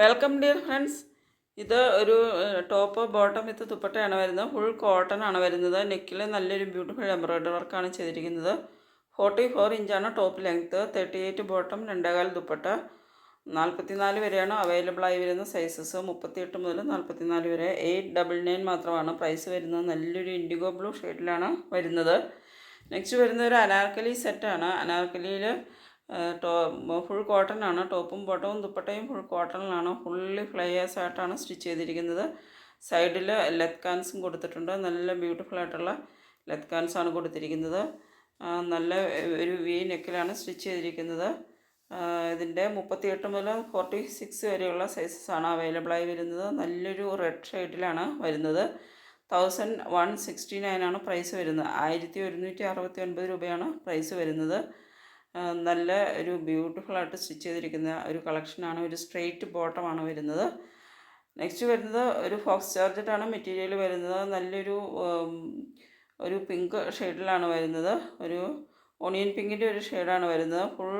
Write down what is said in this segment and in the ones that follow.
Welcome dear friends ഇത് ഒരു top bottom വിത്ത് ദുപ്പട്ടയാണ് വരുന്നത്. ഫുൾ കോട്ടൺ ആണ് വരുന്നത്. നെക്കിൽ നല്ലൊരു ബ്യൂട്ടിഫുൾ എംബ്രോയ്ഡറി വർക്കാണ് ചെയ്തിരിക്കുന്നത്. ഫോർട്ടി ഫോർ ഇഞ്ചാണ് top length thirty eight bottom രണ്ടേകാൽ ദുപ്പട്ട. നാൽപ്പത്തിനാല് വരെയാണ് അവൈലബിൾ ആയി വരുന്ന സൈസസ് മുപ്പത്തിയെട്ട് മുതൽ നാൽപ്പത്തിനാല് വരെ. എയ്റ്റ് ഡബിൾ നയൻ മാത്രമാണ് പ്രൈസ് വരുന്നത്. നല്ലൊരു ഇൻഡിഗോ ബ്ലൂ ഷെയ്ഡിലാണ് വരുന്നത്. നെക്സ്റ്റ് വരുന്നത് ഒരു അനാർക്കലി സെറ്റാണ് അനാർക്കലിയിൽ ടോ ഫുൾ കോട്ടൺ ആണ് ടോപ്പും ബോട്ടവും ദുപ്പട്ടയും ഫുൾ കോട്ടണിലാണ്. ഫുള്ളി ഫ്ലയേഴ്സ് ആയിട്ടാണ് സ്റ്റിച്ച് ചെയ്തിരിക്കുന്നത്. സൈഡിൽ ലെത്കാൻസും കൊടുത്തിട്ടുണ്ട്. നല്ല ബ്യൂട്ടിഫുൾ ആയിട്ടുള്ള ലെത്കാൻസ് ആണ് കൊടുത്തിരിക്കുന്നത്. നല്ല ഒരു വി നെക്കിലാണ് സ്റ്റിച്ച് ചെയ്തിരിക്കുന്നത്. ഇതിന്റെ മുപ്പത്തിയെട്ട് മുതൽ ഫോർട്ടി സിക്സ് വരെയുള്ള സൈസസ് ആണ് അവൈലബിളായി വരുന്നത്. നല്ലൊരു റെഡ് ഷെയ്ഡിലാണ് വരുന്നത്. തൗസൻഡ് വൺ സിക്സ്റ്റി നയൻ ആണ് പ്രൈസ് വരുന്നത്. ആയിരത്തി ഒരുന്നൂറ്റി അറുപത്തി ഒൻപത് രൂപയാണ് പ്രൈസ് വരുന്നത്. നല്ല ഒരു ബ്യൂട്ടിഫുൾ ആയിട്ട് സ്റ്റിച്ച് ചെയ്തിരിക്കുന്ന ഒരു കളക്ഷനാണ് ഒരു സ്ട്രെയിറ്റ് ബോട്ടമാണ് വരുന്നത്. നെക്സ്റ്റ് വരുന്നത് ഒരു ഫോക്സ് ചാർജറ്റാണ് മെറ്റീരിയൽ വരുന്നത്. നല്ലൊരു ഒരു പിങ്ക് ഷെയ്ഡിലാണ് വരുന്നത്. ഒരു ഓണിയൻ പിങ്കിന്റെ ഒരു ഷെയ്ഡാണ് വരുന്നത്. ഫുൾ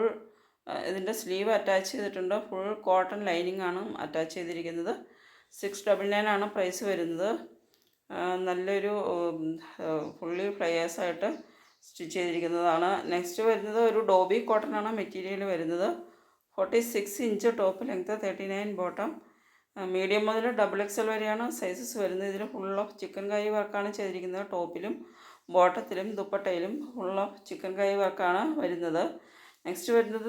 ഇതിന്റെ സ്ലീവ് അറ്റാച്ച് ചെയ്തിട്ടുണ്ട്. ഫുൾ കോട്ടൺ ലൈനിങ് ആണ് അറ്റാച്ച് ചെയ്തിരിക്കുന്നത്. സിക്സ് ഡബിൾ നയൻ ആണ് പ്രൈസ് വരുന്നത്. നല്ലൊരു ഫുള്ളി ഫ്ലയേഴ്സായിട്ട് സ്റ്റിച്ച് ചെയ്തിരിക്കുന്നതാണ്. നെക്സ്റ്റ് വരുന്നത് ഒരു ഡോബി കോട്ടൺ ആണ് മെറ്റീരിയൽ വരുന്നത്. Forty six inch top length thirty nine bottom medium മുതൽ ഡബിൾ എക്സ് എൽ വരെയാണ് സൈസസ് വരുന്നത്. ഇതിൽ ഫുൾ ഓഫ് ചിക്കൻ കൈ വർക്കാണ് ചെയ്തിരിക്കുന്നത് ടോപ്പിലും ബോട്ടത്തിലും ദുപ്പട്ടയിലും ഫുൾ ഓഫ് ചിക്കൻ കൈ വർക്കാണ് വരുന്നത്. നെക്സ്റ്റ് വരുന്നത്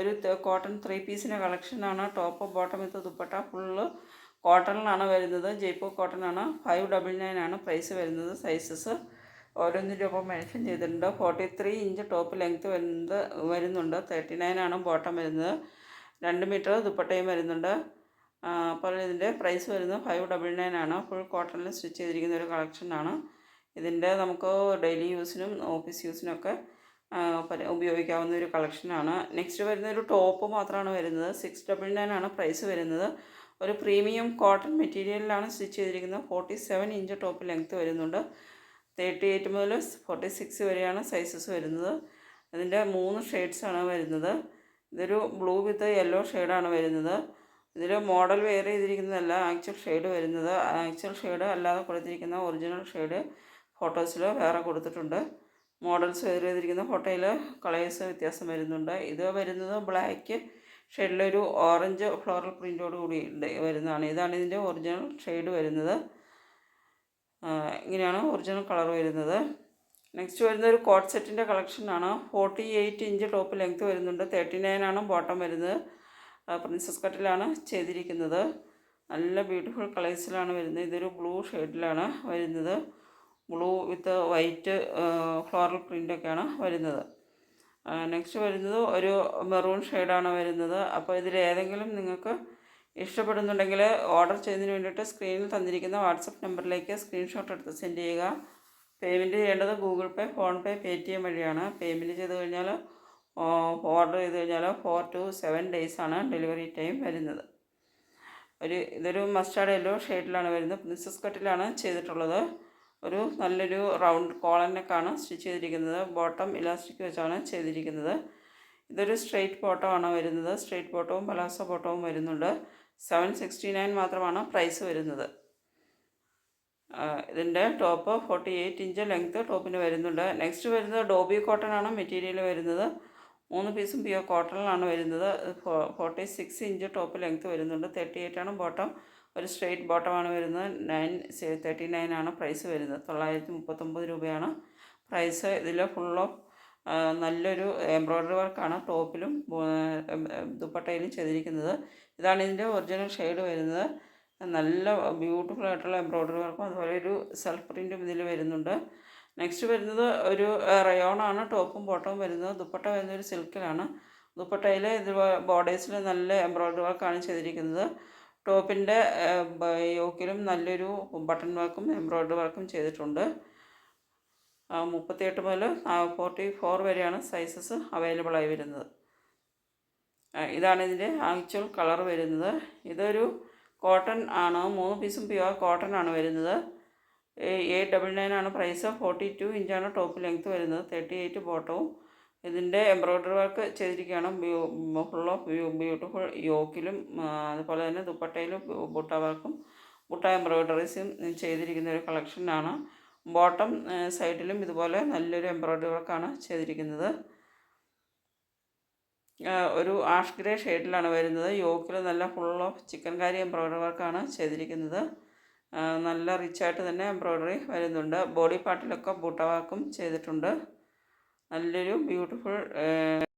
ഒരു കോട്ടൺ ത്രീ പീസിന്റെ കളക്ഷനാണ് top bottom with dupatta full കോട്ടണിലാണ് വരുന്നത്. ജയ്പൂർ കോട്ടൺ ആണ്. ഫൈവ് ഡബിൾ നയൻ ആണ് പ്രൈസ് വരുന്നത് സൈസസ് ഓരോന്നിന്റെ രൂപ മെൻഷൻ ചെയ്തിട്ടുണ്ട്. Forty three inch top length വരുന്നത് വരുന്നുണ്ട്. തേർട്ടി നയൻ ആണ് ബോട്ടം വരുന്നത്. രണ്ട് മീറ്റർ ദുപ്പട്ടയും വരുന്നുണ്ട്. അപ്പോൾ ഇതിന്റെ പ്രൈസ് വരുന്നത് ഫൈവ് ഡബിൾ നയൻ ആണ്. ഫുൾ കോട്ടണിൽ സ്റ്റിച്ച് ചെയ്തിരിക്കുന്ന ഒരു കളക്ഷനാണ് ഇതിന്റെ നമുക്ക് ഡെയിലി യൂസിനും ഓഫീസ് യൂസിനൊക്കെ ഉപയോഗിക്കാവുന്ന ഒരു കളക്ഷനാണ് നെക്സ്റ്റ് വരുന്ന ഒരു ടോപ്പ് മാത്രമാണ് വരുന്നത്. സിക്സ് ഡബിൾ നയൻ ആണ് പ്രൈസ് വരുന്നത്. ഒരു പ്രീമിയം കോട്ടൺ മെറ്റീരിയലിലാണ് സ്റ്റിച്ച് ചെയ്തിരിക്കുന്നത്. Forty seven inch top length വരുന്നുണ്ട്. തേർട്ടി എയ്റ്റ് മുതൽ ഫോർട്ടി സിക്സ് വരെയാണ് സൈസസ് വരുന്നത്. അതിന്റെ മൂന്ന് ഷെയ്ഡ്സാണ് വരുന്നത്. ഇതൊരു ബ്ലൂ വിത്ത് യെല്ലോ ഷെയ്ഡാണ് വരുന്നത്. ഇതിൽ മോഡൽ വെയർ ചെയ്തിരിക്കുന്നതല്ല ആക്ച്വൽ ഷെയ്ഡ് വരുന്നത്. ആക്ച്വൽ ഷെയ്ഡ് അല്ലാതെ കൊടുത്തിരിക്കുന്ന ഒറിജിനൽ ഷെയ്ഡ് ഫോട്ടോസിൽ വേറെ കൊടുത്തിട്ടുണ്ട്. മോഡൽസ് വെയർ ചെയ്തിരിക്കുന്ന ഫോട്ടോയിൽ കളേഴ്സ് വ്യത്യാസം വരുന്നുണ്ട്. ഇത് വരുന്നത് ബ്ലാക്ക് ഷെയ്ഡിലൊരു ഓറഞ്ച് ഫ്ലോറൽ പ്രിന്റോട് കൂടി വരുന്നതാണ്. ഇതാണ് ഇതിന്റെ ഒറിജിനൽ ഷെയ്ഡ് വരുന്നത്. ഇങ്ങനെയാണ് ഒറിജിനൽ കളർ വരുന്നത്. നെക്സ്റ്റ് വരുന്ന ഒരു കോട്ട് സെറ്റിന്റെ കളക്ഷനാണ് forty eight inch top length വരുന്നുണ്ട്. തേർട്ടി ആണ് ബോട്ടം വരുന്നത്. പ്രിൻസസ് കട്ടിലാണ് ചെയ്തിരിക്കുന്നത്. നല്ല ബ്യൂട്ടിഫുൾ കളേഴ്സിലാണ് വരുന്നത്. ഇതൊരു ബ്ലൂ ഷെയ്ഡിലാണ് വരുന്നത്. ബ്ലൂ വിത്ത് വൈറ്റ് ഫ്ലോറൽ പ്രിന്റൊക്കെയാണ് വരുന്നത്. നെക്സ്റ്റ് വരുന്നത് ഒരു മെറൂൺ ഷെയ്ഡാണ് വരുന്നത്. അപ്പോൾ ഇതിൽ ഏതെങ്കിലും നിങ്ങൾക്ക് ഇഷ്ടപ്പെടുന്നുണ്ടെങ്കിൽ ഓർഡർ ചെയ്യുന്നതിന് വേണ്ടിയിട്ട് സ്ക്രീനിൽ തന്നിരിക്കുന്ന വാട്സപ്പ് നമ്പറിലേക്ക് സ്ക്രീൻഷോട്ട് എടുത്ത് സെൻഡ് ചെയ്യുക. പേയ്മെന്റ് ചെയ്യേണ്ടത് Google Pay PhonePe Paytm വഴിയാണ്. പേയ്മെന്റ് ചെയ്ത് കഴിഞ്ഞാൽ ഓർഡർ ചെയ്ത് കഴിഞ്ഞാൽ ഫോർ ടു സെവൻ ഡേയ്സ് ആണ് ഡെലിവറി ടൈം വരുന്നത്. ഒരു ഇതൊരു മസ്റ്റാർഡ് യെല്ലോ ഷെയ്ഡിലാണ് വരുന്നത്. പ്രിൻസസ് കട്ടിലാണ് ചെയ്തിട്ടുള്ളത്. ഒരു നല്ലൊരു റൗണ്ട് കോളനൊക്കെയാണ് സ്റ്റിച്ച് ചെയ്തിരിക്കുന്നത്. ബോട്ടം ഇലാസ്റ്റിക് വെച്ചാണ് ചെയ്തിരിക്കുന്നത്. ഇതൊരു സ്ട്രെയിറ്റ് ആണ് വരുന്നത്. സ്ട്രെയിറ്റ് ബോട്ടവും പലാസോ ബോട്ടവും വരുന്നുണ്ട്. സെവൻ സിക്സ്റ്റി നയൻ മാത്രമാണ് പ്രൈസ് വരുന്നത്. ഇതിന്റെ top forty eight inch length ടോപ്പിന് വരുന്നുണ്ട്. നെക്സ്റ്റ് വരുന്നത് ഡോബി കോട്ടൺ ആണ് മെറ്റീരിയൽ വരുന്നത്. മൂന്ന് പീസും പിയോ കോട്ടണിലാണ് വരുന്നത്. Forty six inch top length വരുന്നുണ്ട്. തേർട്ടി എയ്റ്റ് ആണ് ബോട്ടം ഒരു സ്ട്രെയിറ്റ് ബോട്ടമാണ് വരുന്നത്. നയൻ തേർട്ടി നയൻ ആണ് പ്രൈസ് വരുന്നത്. തൊള്ളായിരത്തി മുപ്പത്തൊമ്പത് രൂപയാണ് പ്രൈസ് ഇതിൽ ഫുൾ ഓഫ് നല്ലൊരു എംബ്രോയ്ഡറി വർക്കാണ് ടോപ്പിലും ദുപ്പട്ടയിലും ചെയ്തിരിക്കുന്നത്. ഇതാണ് ഇതിന്റെ ഒറിജിനൽ ഷെയ്ഡ് വരുന്നത്. നല്ല ബ്യൂട്ടിഫുൾ ആയിട്ടുള്ള എംബ്രോയ്ഡറി വർക്കും അതുപോലെ ഒരു സെൽഫ് പ്രിന്റും ഇതിൽ വരുന്നുണ്ട്. നെക്സ്റ്റ് വരുന്നത് ഒരു റയോണാണ് ടോപ്പും ബോട്ടവും വരുന്നത്. ദുപ്പട്ട വരുന്നത് ഒരു സിൽക്കിലാണ്. ദുപ്പട്ടയിൽ ഇത് ബോർഡേഴ്സിൽ നല്ല എംബ്രോയ്ഡറി വർക്കാണ് ചെയ്തിരിക്കുന്നത്. ടോപ്പിന്റെ യോക്കിലും നല്ലൊരു ബട്ടൺ വർക്കും എംബ്രോയ്ഡറി വർക്കും ചെയ്തിട്ടുണ്ട്. മുപ്പത്തിയെട്ട് മുതൽ ഫോർട്ടി ഫോർ വരെയാണ് സൈസസ് അവൈലബിൾ ആയി വരുന്നത്. ഇതാണ് ഇതിന്റെ ആക്ച്വൽ കളർ വരുന്നത്. ഇതൊരു കോട്ടൺ ആണ്. മൂന്ന് പീസും പ്യുവർ കോട്ടൺ ആണ് വരുന്നത്. എയ്റ്റ് ഡബിൾ നയൻ ആണ് പ്രൈസ് ഫോർട്ടി ടു ഇഞ്ചാണ് ടോപ്പ് ലെങ്ത്ത് വരുന്നത്. തേർട്ടി എയ്റ്റ് ബോട്ടവും ഇതിന്റെ എംബ്രോയ്ഡറി വർക്ക് ചെയ്തിരിക്കുകയാണ്. ഫുൾ ഓഫ് ബ്യൂട്ടിഫുൾ യോക്കിലും അതുപോലെ തന്നെ ദുപ്പട്ടയിലും ബുട്ട വർക്കും ബുട്ട എംബ്രോയ്ഡറീസും ചെയ്തിരിക്കുന്ന ഒരു കളക്ഷനാണ് ബോട്ടം സൈഡിലും ഇതുപോലെ നല്ലൊരു എംബ്രോയ്ഡറി വർക്കാണ് ചെയ്തിരിക്കുന്നത്. ഒരു ആഷ് ഗ്രേ ഷെയ്ഡിലാണ് വരുന്നത്. യോക്കിൽ നല്ല full of chikankari embroidery വർക്കാണ് ചെയ്തിരിക്കുന്നത്. നല്ല റിച്ചായിട്ട് തന്നെ എംബ്രോയ്ഡറി വരുന്നുണ്ട്. ബോഡി പാർട്ടിലൊക്കെ ബൂട്ട വർക്കും ചെയ്തിട്ടുണ്ട്. നല്ലൊരു ബ്യൂട്ടിഫുൾ